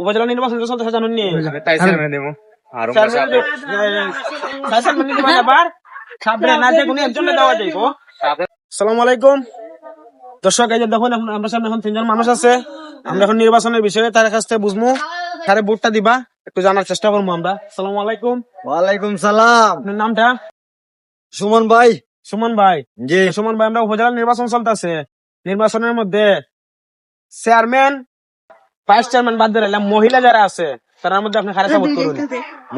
উপজেলা নির্বাচন যে চলতেছে জানুন নি তাই চেয়ারম্যান দেবো। আর সালাম আলাইকুম। দর্শক এই যে দেখুন এখন আমরা সামনে এখন তিনজন মানুষ আছে। আমরা এখন নির্বাচনের বিষয়ে তার কাছ থেকে বুঝব। তারে ভোটটা দিবা একটু জানার চেষ্টা করব আমরা। সালাম আলাইকুম। ওয়ালাইকুম সালাম। আপনার নামটা? সুমন ভাই। সুমন ভাই। জি। সুমন ভাই আমরা উপজেলা নির্বাচন চলতেছে। নির্বাচনের মধ্যে চেয়ারম্যান ভাইস চেয়ারম্যান বাদ দিয়ে রাখলাম, মহিলা যারা আছে তার মধ্যে আপনি খারাপ সাপোর্ট করুন।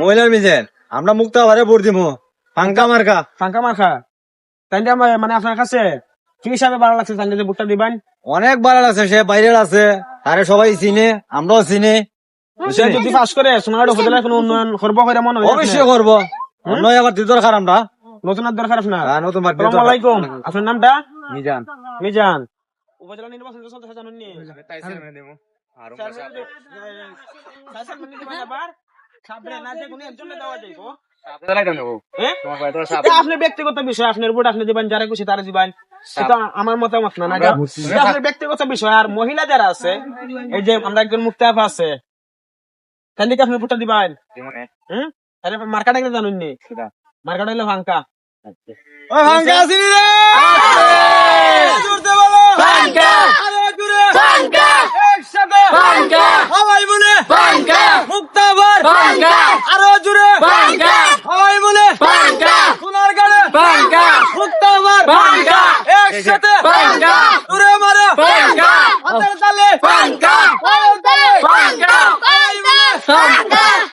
মহিলার মিজের আমরা মুক্তা ভারে ভোট দিব ফাঙ্কা মার্কা। ফাঁকা মার্কা? তাই মানে আপনার কাছে কি হিসাবে ভালো লাগছে? তাই যদি ভোটটা দিবেন? অনেক ভালো আছে সে বাইরের আছে তারে সবাই চিনে আমরাও চিনি। সে যদি পাস করে সোনার উপজেলায় কোনো উন্নয়ন করব করে মনে হয় অবশ্যই করব। নয় আবার দিতে দরকার আমরা। নতুন আর দরকার আপনার? হ্যাঁ, নতুন আলাইকুম। আপনার নামটা? মিজান। মিজান। উপজেলা নির্বাচন আর? আপনার ব্যক্তিগত বিষয় আপনার ভোট আপনি দিবেন যারা খুশি তারা দিবেন এটা আমার মতামত না আপনার ব্যক্তিগত বিষয়। আর মহিলা যারা আছে এই যে আমরা একজন মুক্তাফা আছে তাদেরকে আপনি ভোটটা দিবেন? হুম আরে মার্কাটা জানুন নি। মার্কাটা ফাঙ্কা ওই ফাঙ্কা আসিনি রে! মুক্ত আমার পাঙ্গা একসাথে পাঙ্গা উড়ে মারো। পাঙ্গা হাতের তালে। পাঙ্গা